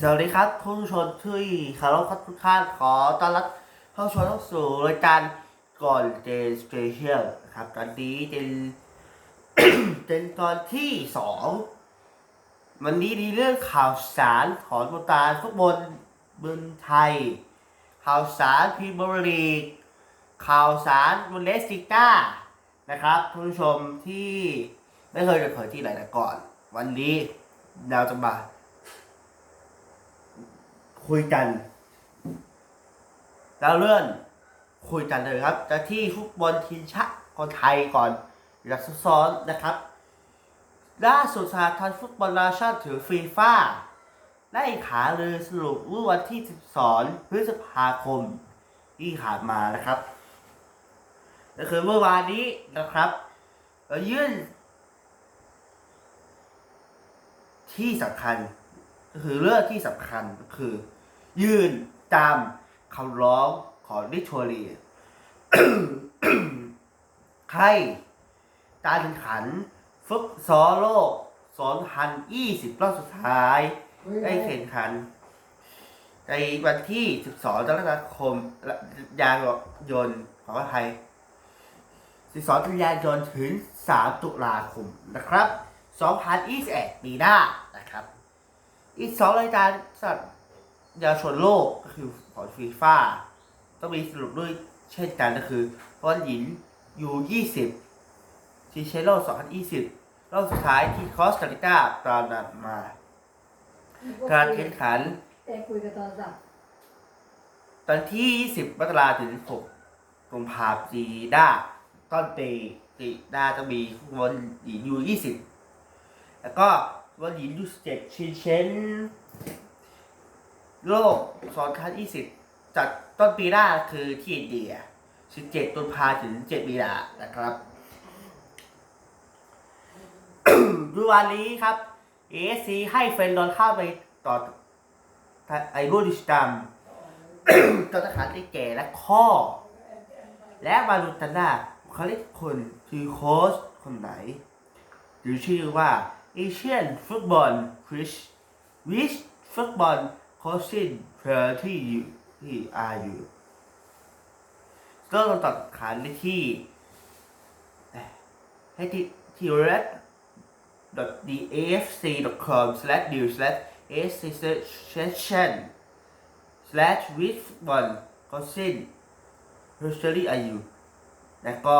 สวัสดีครับผู้ชมที่คารพทุกท่านขอต้อนรับเข้าชมเข้าสู่รายการก่อนเจนสเปเชียลนะครับตอนนี้เป็นเป็นตอนที่สองวันนี้มีเรื่องข่าวสารของวงการฟุตบอลเมืองไทย ข่าวสารพรีเมียร์ลีกข่าวสารบุนเดสติก้านะครับผู้ชมที่ไม่เคยจะเผยที่ไหนมาก่อน วันนี้เราจะมา คุยกันแล้วเลื่อนคุยกันเลยครับจะที่ฟุตบอลทีมชาติคนไทยก่อนอยากซับซ้อนนะครับล่าสุดสหพันธ์ฟุตบอลนาชาติถือฟีฟ่าได้ขาเลยสรุปเมื่อวันที่ 12 พฤษภาคมที่ผ่านมานะครับก็คือเมื่อวานนี้นะครับเอ่อยื่น ที่สำคัญก็คือเรื่องที่สำคัญก็คือ ยื่นตามคำร้องของนิโชลีให้การแข่งขันฟุตซอลโลก2020 รอบสุดท้าย ได้แข่งขัน ในวันที่ 12กรกฎาคมยางยนต์ของไทย 12กันยายนถึง 3 ตุลาคมนะครับ2021ปีหน้านะครับ อีกสองรายการสัตว์เยาวชนโลกก็คือของฟีฟ่าต้องมีสรุปด้วยเช่นกันก็คือบอลหญิงยู20ชิเชโล2020รอบสุดท้ายที่คอสตาริกาตอนนั้นมา การแข่งขัน แต่คุยกับโทรศัพท์ตอนที่ 20มกราถึง6กุมภาพันธ์ปีหน้าต้นปีปีหน้าจะมีบอลหญิงยู20 แล้วก็บอลหญิงยู17ชิงเชน โลก2020 จัดต้นปีหน้าคือที่อินเดีย 17ตุลาถึง 7 มีนานะครับดูวันนี้ครับ ASC ให้เฟนดอนเข้าไปต่อไอรูดิสตัมตัวทหารที่แก่และข้อ และมารุตานาเขาเรียกคนคือโค้ชคนไหน หรือชื่อว่าเอเชียนฟุตบอลคริสวิชฟุตบอล Asian Football Coach Which Football Coaching Player ที่อยู่ที่อาอยู่ก็ต้องตัดขานได้ที่เอ่อให้ที่ที่ red dafc.com slash new slash session slash with football coaching history อายุและก็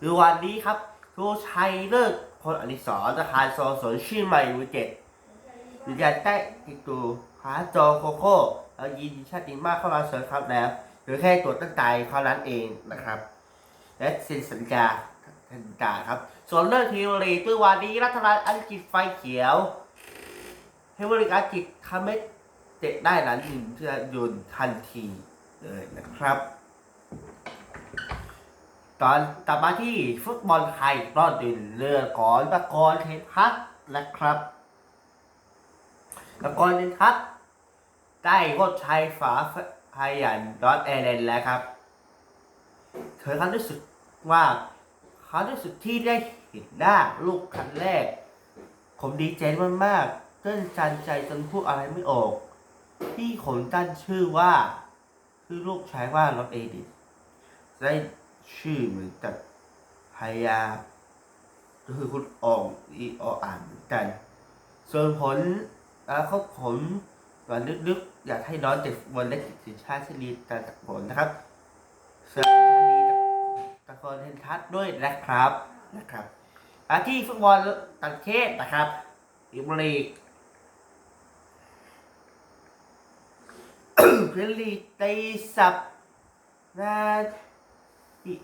คือวันนี้ครับทูชัยเลิกพลอดิศรอาคารโซสนชื่อใหม่มือเจ็ด ยืนยันได้ติดตัวหาจอโคโค่แล้วยินชาติมากเข้ามาเสริมครับแล้ว หรือแค่ตรวตั้งใจเท่านั้นเองนะครับ และเซ็นสัญญาสัญญาครับ ส่วนเรื่องทีมลีกเมื่อวานนี้รัฐบาลอังกฤษไฟเขียวให้บริการอังกฤษทำให้เตะได้หลังหนึ่งเพื่อยนทันทีเลยนะครับ ตอนกลับมาที่ฟุตบอลไทยรอดดินเรือก่อนตะกอนเทนทัศน์นะครับ นเทนทัศน์ได้ก็ชัยฝาพายันดอทแอร์เลนแล้วครับ เธอเขารู้สึกว่าเขารู้สึกที่ได้เห็นหน้าลูกครั้งแรก ผมดีใจมากๆตื้นตันใจจนพูดอะไรไม่ออก ที่ผมตั้งชื่อว่าคือลูกชายว่ารถเอดิตได้ชื่อเหมือนกับพายาก็คือคุณอองอีออ่านเหมือนกัน ส่วนผล แล้วเขาผมก่อนลึกๆ อยากให้น้องเด็กบอลเล็กสินชาติชลีตาตะผลนะครับเสือชลีตะกอนเทนทัศด้วยนะครับนะครับอาที่ฟุตบอลต่างประเทศนะครับอีกลีกเพลลีกตีสับนาที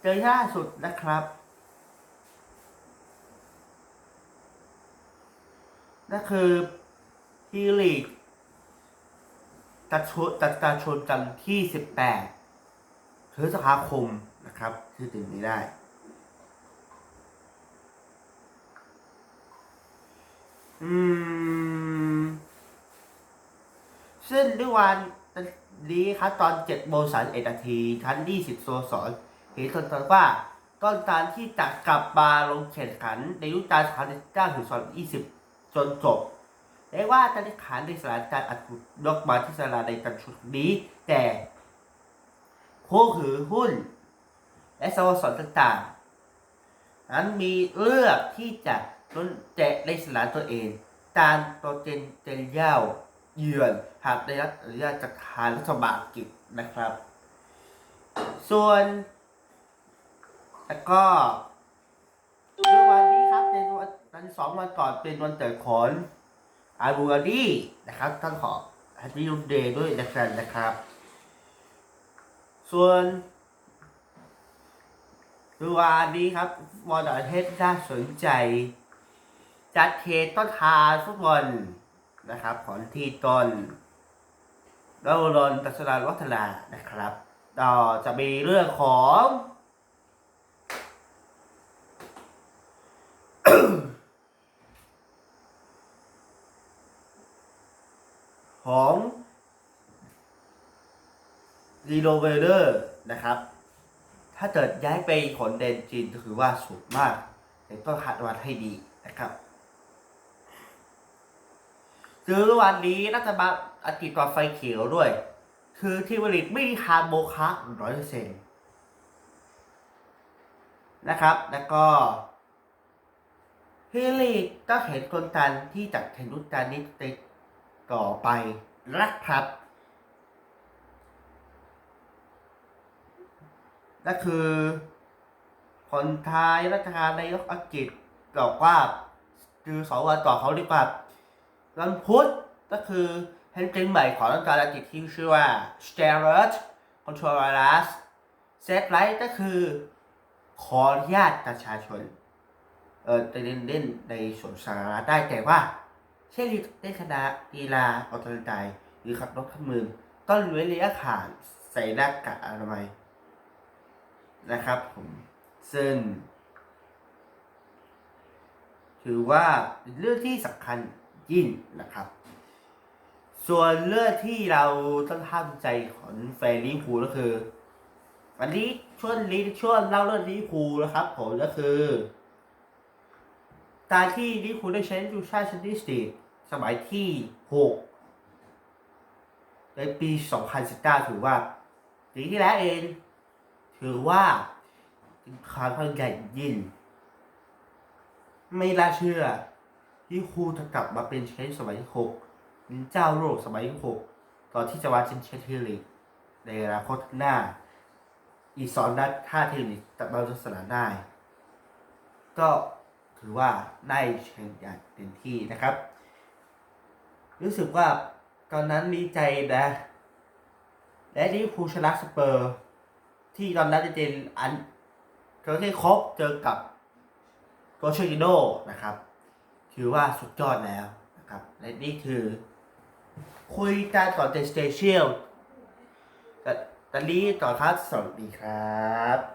เจอล่าสุดนะครับ นั่นคือที่ลีกตัดชนตัดการชนกันที่18พฤษภาคมนะครับที่ถึงนี้ได้อืมซึ่งด้วยวันนี้ครับตอน7โมง31นาทีชั้น20โซสอนเห็นตนตนว่าต้นตาลที่จะกลับมาลงแข่งขันในยุคการ2019ถึง2020 จนจบได้ว่าจะได้ขานในสถานการณ์อัดดอกมาที่สลาในการชุดนี้ แต่ผู้ถือหุ้น และสโมสรต่างๆ นั้นมีเลือกที่จะลดแจกในสนาตัวเอง ตามโปรเจนเจนเย่าเยือนหากได้รับอนุญาตจากทางรัฐบาลกฤษนะครับ ส่วนแล้วก็ ในวันสองวันก่อนเป็นวันเกิดของอาบูอารีนะครับต้องขอแฮปปี้เดย์ด้วยนะครับนะครับ ส่วนเมื่อวานนี้ครับวอลประเทศน่าสนใจ จัดเทต้นทานฟุตบอลนะครับของทีต้นแล้วรนตัศนาวัฒนานะครับ ต่อจะมีเรื่องของ ของรีโนเวเดอร์นะครับ ถ้าเกิดย้ายไปขนเดนจีนถือว่าสูงมาก แต่ต้องคัดวัดให้ดีนะครับคือวันนี้รัฐบาลอังกฤษก็ไฟเขียวด้วย คือที่ผลิตไม่มีคาร์โบคาร์ร้อยเปอร์เซ็นต์นะครับ แล้วก็ฮิลีก็เห็นคนกันที่จัดแข่งรุ่นการนี้ติด ต่อไปนะครับนั่นคือคนไทยรัฐบาลนายกอังกฤษบอกว่าคือสองวันต่อเขาเรีกว่าวันพุธก็คือแฮนด์เกมใหม่ของรัฐบาลอังกฤษที่ชื่อว่า s t e r o i d Controllers Set Right ก็คือขออนุญาตประชาชน เออเล่นเล่นในสวนสาธารณะได้แต่ว่า เช่นเล่นคณะกีฬาออกกำลังกายหรือขับรถขับมือต้องเว้นระยะห่างใส่หน้ากากอนามัยนะครับผมซึ่งถือว่าเรื่องที่สำคัญยิ่งนะครับ ส่วนเรื่องที่เราต้องห้ามใจของแฟนลิเวอร์พูลก็คือ วันนี้ช่วงนี้ช่วงเล่าเรื่องลิเวอร์พูลนะครับผมก็คือ การที่ลิเวอร์พูลได้แชมป์ยูฟ่าชมเปี้ยนส์ลี สมัยที่6ในปี2019ถือว่าปีที่แล้วเอง ถือว่าเป็นความค่อนใหญ่ยิ่งไม่น่าเชื่อ ที่ครูจะกลับมาเป็นแชมป์สมัยที่หกเป็นเจ้าโลกสมัยที่หกตอนที่จะวาดเชนเชนเทลีกในอนาคตหน้า อีสองนัดถ้าเทลีกตัดมาลงสนามได้ ก็ถือว่าได้เชิญอย่างเต็มที่นะครับ รู้สึกว่าตอนนั้นดีใจนะ และลิเวอร์พูชนะสเปอร์ ที่ตอนนั้นจะเป็นอันเกอร์เกครบเจอกับโกเชกิโดนะครับ ถือว่าสุดยอดแล้วนะครับ และนี่คือ คุยกันต่อเจสเตเชียลแต่ตอนนี้ต่อครับสวัสดีครับ